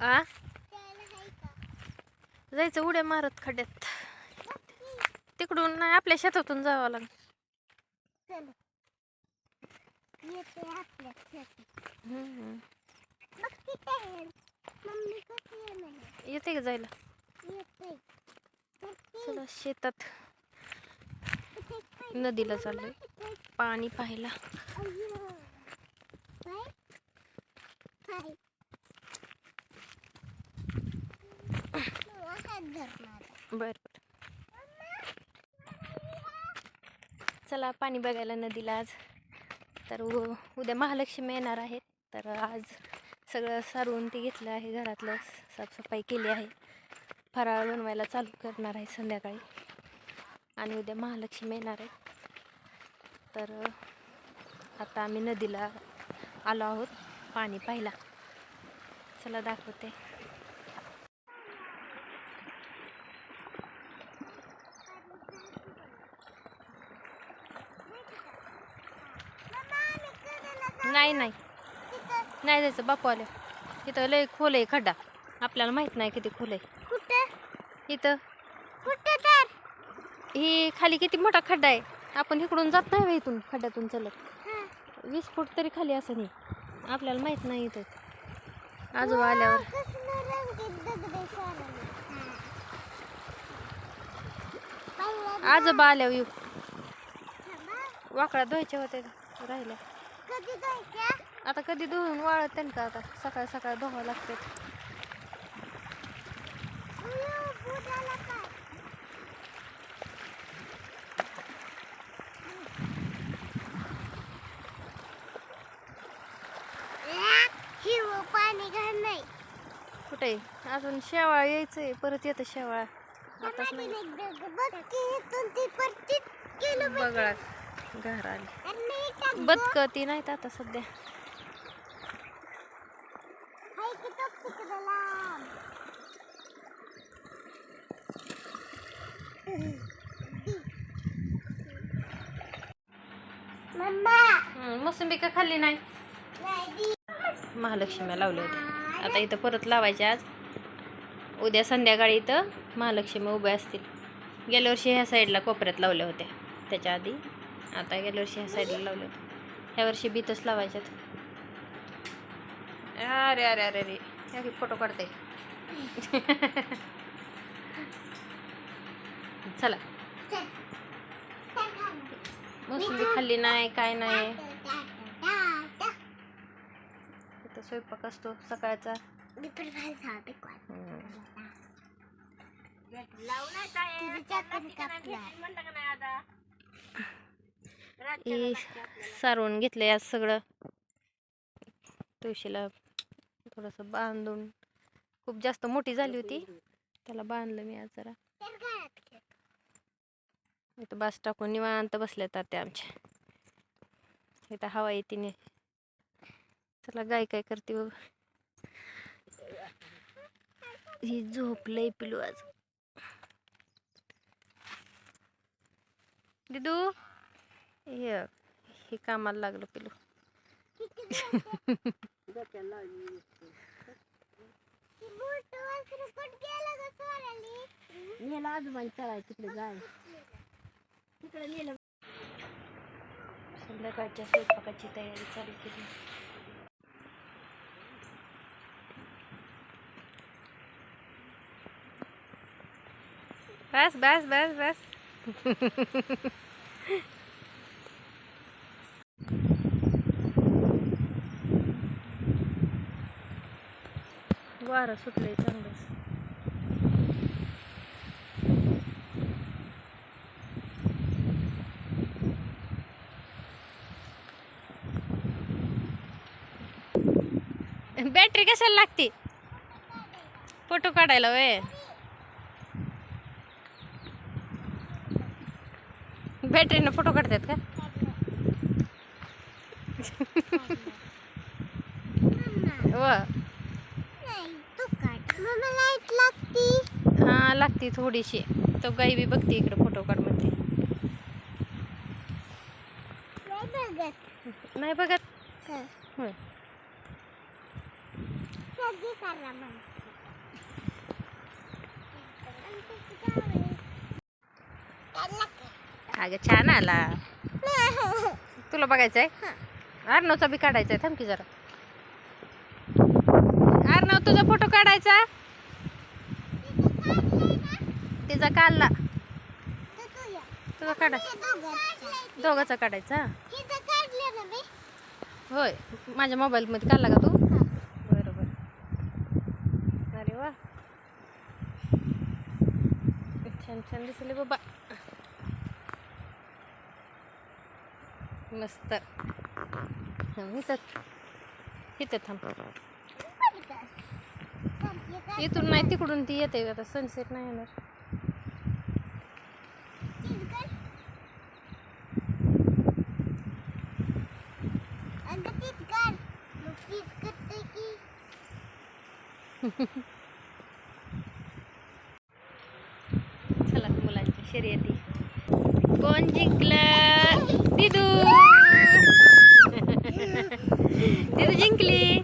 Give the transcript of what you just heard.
आ? जायचं उड्या मारत खड्ड्यात. तिकडून नाही आपल्या शेतातून जावं लागेल. येते का जायला? चला शेतात. नदीला चाललोय. पाणी पाहायला अय्यो. काय? काय? मला हात धर माझा. बर बर. चला पाणी बघायला नदीला आज. तर उ- उद्या महालक्ष्मी येणार आहेत तर आज सगळं सारवून ते घेतलं आहे घरातलं साफसफाई केली आहे. फराळ बनवायला चालू करणार आहे संध्याकाळी. आणि उद्या महालक्ष्मी येणार आहे. तर आता आम्ही नदीला आलो आहोत पाणी पाहिला चला दाखवते. नाही नाही. नाही जायचं बापू आल्या इथं लय खोल आहे खड्डा. आपल्याला माहीत नाही किती खोल आहे. इथं. ही खाली किती मोठा खड्डा आहे. आपण इकडून जात नाही इथून खड्ड्यातून चलत. वीस फूट तरी खाली असं नाही. आपल्याला माहीत नाही इथं. आजोबा आल्यावर. आजोबा आल्यावर. वाकडा धुवायच्या होते राहिल्या. आता कधी धुवून वाळत का आता? सकाळ सकाळ धुवा लागते. पाणी घाल नाही कुठे? अजून शेवाळ यायचंय. परत येतं शेवाळ. आताच नाही बघ. ती घर आली बदक ती नाहीत आता सध्या. मोसंबी का खाल्ली नाही? नाही महालक्ष्मी लावले होते. आता इथं परत लावायचे आज. उद्या संध्याकाळी इथं महालक्ष्मी उभ्या असतील. गेल्या वर्षी ह्या साईडला कोपऱ्यात लावल्या होत्या. त्याच्या आधी आता गेल्या वर्षी ह्या साईडला होत्या ह्या वर्षी बीतच लावायच्यात. अरे अरे अरे अरे. ह्या फोटो काढते. चला. चल. चल खाली. मोसंबी खाल्ली नाही काय नाही. स्वयंपाक असतो सकाळचा. मी हे सारवून घेतलंय आज सगळं. तुळशीला थोडंसं बांधून खूप जास्त मोठी झाली होती. त्याला बांधलं मी आज जरा. इथं बास टाकून निवांत बसल्या तात्या आमच्या. इथं हवा येते ने चला गाय काय करते बघ. ही झोपलंय पिलू आज. दिदू! हे हे कामाला लागलं पिलू? नेला आजोबांनी चढाय तिकडे जाय तिकडे नेलं. संध्याकाळच्या स्वयंपाकाची तयारी चालू केली. बस बस बस बस. वारं सुटलंय चांगलंच बॅटरी कशाला लागते? फोटो काढायला वय. बॅटरीनं फोटो काढतात का? व नाही, तू काढ. मम्मा, लाइट लागती. हा लागते थोडीशी. तो गाई बी बघते इकडे फोटो काढ म्हणते नाही बघत. हं. होय. मग अगं छान आला. तुला बघायचं आहे अर्णवचा बी काढायचा आहे थांब की जरा. अर्णव तुझा फोटो काढायचा? तिचा काढला तुझा काढा दोघाचा काढायचा? होय. माझ्या मोबाईलमध्ये काढला का तू? बरोबर. अरे वा. छान छान दिसले बाबा. मस्त. इथं. थांब. इथून नाही तिकडून ती येते. आता सनसेट नाही येणार. चला मुलांची शर्यती. कोण जिंकलं? दिदू. दिदू जिंकली.